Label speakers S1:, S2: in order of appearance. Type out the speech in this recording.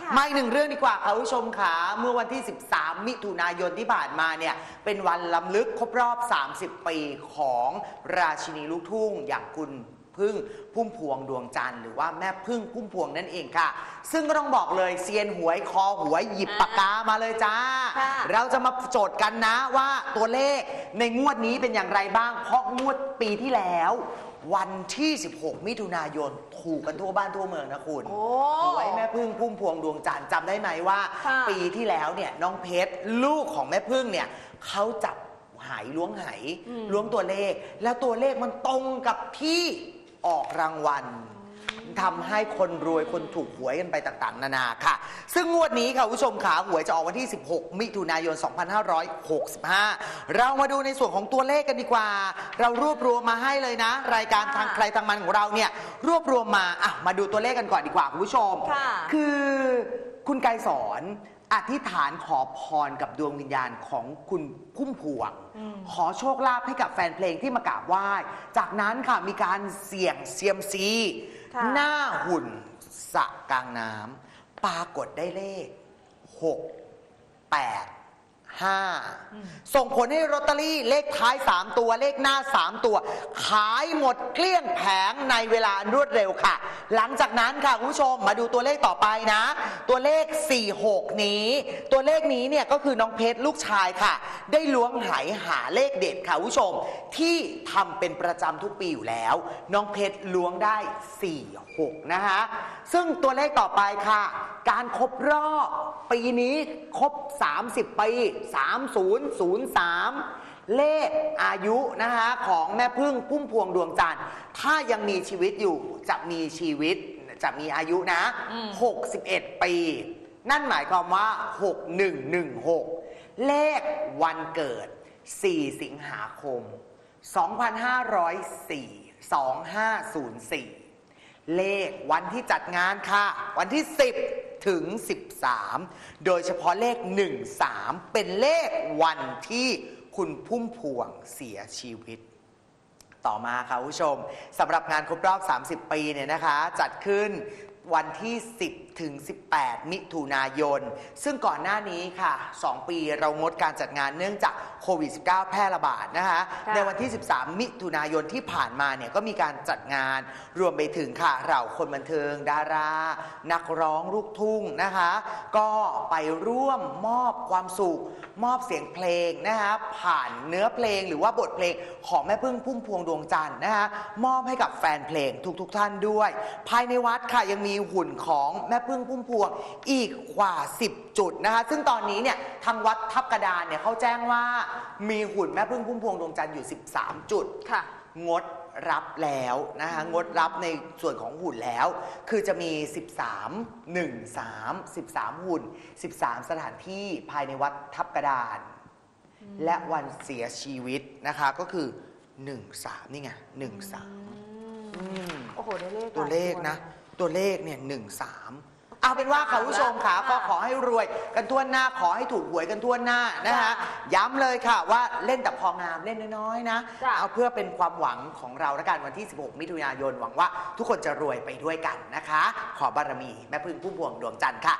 S1: ค่ะ
S2: มาอีกหนึ่งเรื่องดีกว่าค่ะคุณผู้ชมค่ะเมื่อวันที่ 13 มิถุนายนที่ผ่านมาเนี่ยเป็นวันล้ำลึกครบรอบ 30 ปีของราชินีลูกทุ่งอย่างคุณพึ่งพุ่มพวงดวงจันทร์หรือว่าแม่พึ่งพุ่มพวงนั่นเองค่ะ ซึ่งก็ต้องบอกเลยเซียนหวยคอหวยหยิบปากกามาเลยจ้า
S1: ค่ะ
S2: เราจะมาโจทย์กันนะว่าตัวเลขในงวดนี้เป็นอย่างไรบ้าง เพราะงวดปีที่แล้ว วันที่ 16 มิถุนายนถูกกันทั่วบ้านทั่วเมืองนะคุณ
S1: โอ้
S2: หวยแม่พึ่งพุ่มพวงดวงจันทร์จำได้ไหมว่า
S1: ค่ะ
S2: ปีที่แล้วเนี่ยน้องเพชรลูกของแม่พึ่งเนี่ยเขาจับหายล้วงหาย
S1: อืม
S2: ล้วงตัวเลข แล้วตัวเลขมันตรงกับที่ออกรางวัล ทำให้คนรวยคนถูกหวยกันไปต่างๆ นานาค่ะ ซึ่งงวดนี้ค่ะคุณผู้ชมขาหวยจะออกวันที่ 16 มิถุนายน 2565 เรามาดูในส่วนของตัวเลขกันดีกว่า เรารวบรวมมาให้เลยนะ รายการทางใครทางมันของเราเนี่ยรวบรวมมาอะมาดูตัวเลขกันก่อนดีกว่าคุณผู้ชม
S1: ค่ะ
S2: คือคุณไกรสอนอธิษฐานขอพรกับดวงวิญญาณของคุณพุ่มพวง
S1: อืม
S2: ขอโชคลาภให้กับแฟนเพลงที่มากราบไหว้ จากนั้นค่ะมีการเสี่ยงเซียมซี
S1: ค่ะ
S2: หน้าหุ่นสระกลางน้ำปรากฏได้เลข 6 8 5 ส่งผลให้ลอตเตอรี่เลขท้าย 3 ตัวเลขหน้า 3 ตัว ขายหมดเกลี้ยงแผงในเวลาอันรวดเร็วค่ะ หลังจากนั้นค่ะคุณผู้ชมมาดูตัวเลขต่อไปนะ ตัวเลข 46 นี้ ตัวเลขนี้เนี่ยก็คือน้องเพชรลูกชายค่ะ ได้ล้วงไหหาเลขเด็ดค่ะคุณผู้ชม ที่ทำเป็นประจำทุกปีอยู่แล้ว น้องเพชรล้วงได้ 46 นะคะซึ่งตัวเลขต่อไปค่ะ การครบรอบปีนี้ครบ 30 ปี 3003 เลขอายุนะคะของแม่พึ่งพุ่มพวงดวงจันทร์ถ้ายังมีชีวิตอยู่จะมีชีวิตจะมีอายุนะ
S1: อืม
S2: 61 ปี นั่นหมายความว่า 6116 เลขวันเกิด 4 สิงหาคม 2504 2504 เลขวันที่จัดงานค่ะ วันที่ 10 ถึง 13 โดยเฉพาะเลข 13 เป็นเลขวันที่ คุณพุ่มพวงเสียชีวิต ต่อมาค่ะคุณผู้ชมสำหรับงานครบรอบ 30 ปีเนี่ยนะคะ จัดขึ้น วันที่ 10 ถึง 18 มิถุนายน ซึ่งก่อนหน้านี้ค่ะ 2 ปีเรางดการจัดงานเนื่องจากโควิด -19 แพร่ระบาดนะคะ
S1: ค่ะ
S2: ในวันที่ 13 มิถุนายนที่ผ่านมาเนี่ยก็มีการจัดงานรวมไปถึงค่ะเราคนบันเทิง ดารา นักร้องลูกทุ่งนะคะ ก็ไปร่วมมอบความสุข มอบเสียงเพลงนะคะผ่านเนื้อเพลงหรือว่าบทเพลงของแม่พึ่งพุ่มพวงดวงจันทร์นะคะมอบให้กับแฟนเพลงทุกๆทท่านด้วย ภายในวัดค่ะยังมีหุ่นของแม่พึ่งพุ่มพวงอีกกว่า 10 จุดนะคะ ซึ่งตอนนี้เนี่ยทางวัดทับกระดานเนี่ยเขาแจ้งว่ามีหุ่นแม่พึ่งพุ่มพวงดวงจันทร์อยู่ 13 จุด
S1: ค่ะ
S2: งดรับแล้วนะคะงดรับในส่วนของหุ่นแล้ว คือจะมี 13 1 3 13 หุ่น 13 สถานที่ภายในวัดทับกระดาน และวันเสียชีวิตนะคะ ก็คือ 1 3 นี่ไง 1 3อืม
S1: โอ้โหได้เลข
S2: ตัวเลข
S1: หาย
S2: นะ ตัวเลขเนี่ยหนึ่งสามเอาเป็นว่าค่ะคุณผู้ชมค่ะก็ขอให้รวยกันทั่วหน้าขอให้ถูกหวยกันทั่วหน้านะคะย้ำเลยค่ะว่าเล่นแต่พองามเล่นน้อยๆนะ
S1: จ้ะ
S2: เอาเพื่อเป็นความหวังของเราและกันวันที่ 16 มิถุนายนหวังว่า ทุกคนจะรวยไปด้วยกันนะคะ ขอบารมีแม่พึ่งพุ่มพวงดวงจันทร์ค่ะ